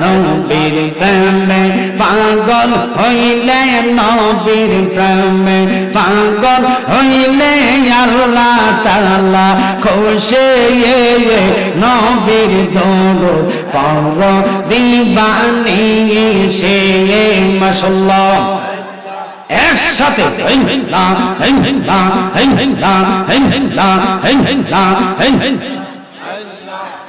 নবীর প্রেমে পাগল হইলে নবীর প্রেমে পাগল হইলে আল্লাহ তাআলা খুশি নবীর দৌড় পর দিবানি সে মাসাল্লাহ একসাথে হেন হেন লা হেন হেন লা হেন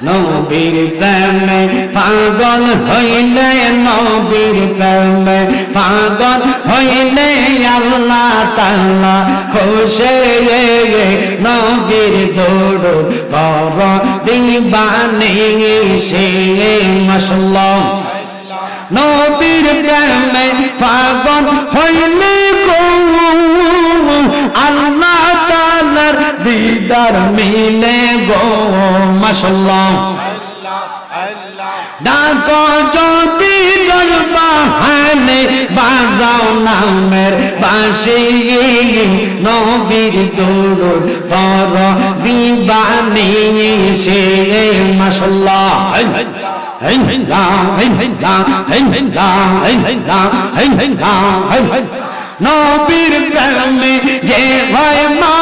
নবীর প্রেমে পাগল হইলে নবীর প্রেমে পাগল হইলে আল্লাহ তাআলা খুশি নবীর দৌড় পর দিবানি সে মাসাল্লাহ নবীর প্রেমে পাগল হইলে দিদার মিলে গো, মাশাআল্লাহ। ডাকো যদি জলবাহানে বাজাও নামের বাসি নবীর দৌড় বড় দিবানি সে হেন নবীর প্রেমে যে হয় মা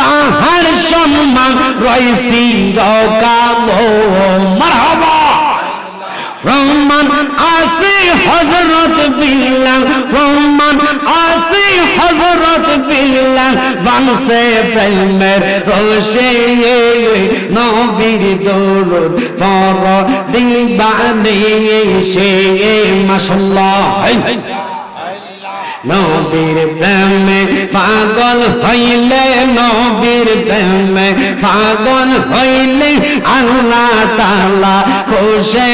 তাহার সম্মান রয়েছি রকাবো মারহাবা। প্রমাণ আসে হজরত বিল্লাল প্রমাণ আসে হজরত বিল্লাল বাংসে প্রেমের রোশে নবীর দৌড় পর দিবানে সে মাসাল্লাহ নবীর প্রেমে পাগল হইলে নবীর প্রেমে পাগল হইলে আল্লাহ তালা খুশে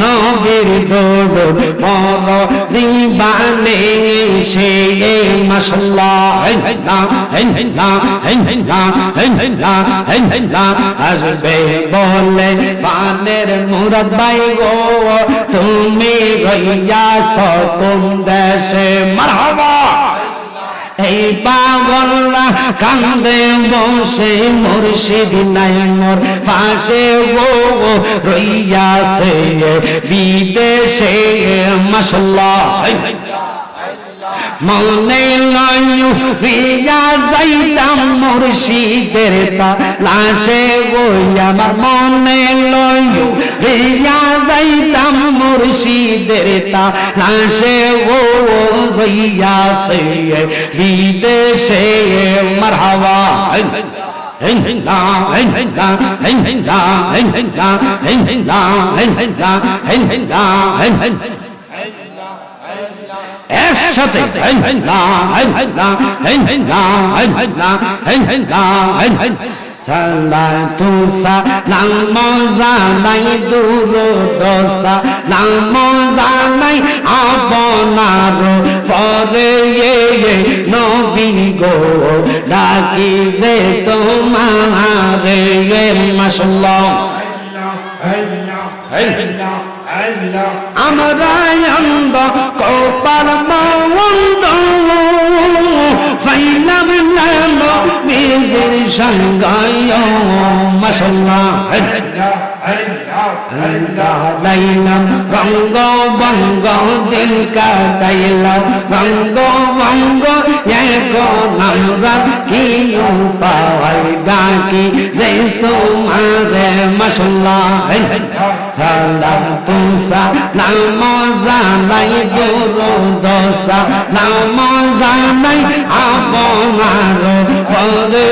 নবীর দৌড় পর দিবানে সে মাসাল্লাহ আসবে বলে পানের মুরব্বাই গো তুমি রইয়া সকম দেশে মারহাবা। এই পাগলরা কান্দে বসে মুর্শিদ নাই মোর পাশে ও রইয়াছে বিদেশে মাসাল্লাহ মনে লয়ু রিয়া যাইতাম মুর্শিদের লাশে গই আমার মনে লয়ু রিয়া যাইতাম মুর্শিদের তা লাশে ও রইয়া সে বিদেশে মারহাবা। একসাথে হেন হেন না হেন হেন না হেন হেন না হেন হেন না হেন হেন না হেন হেন সালা তুসা নাম জানাই দূর দশা নাম জানাই আপনার পরে নবী গো ডাকি যে তোমারে মাসাল্লাহ আমরা অন্ধ কপাল মন্দ ফাইলাম নাম নিজের সঙ্গায় মশলা লাইলাম রঙ্গ বঙ্গ দিন কাটাইলাম। রঙ্গ বঙ্গ এক আমরা কি পাওয়াই ডাকি, যে তোমারে মশলা সালা তুসা নাম জানাই গুরু দশা নাম জানাই আপনার পরে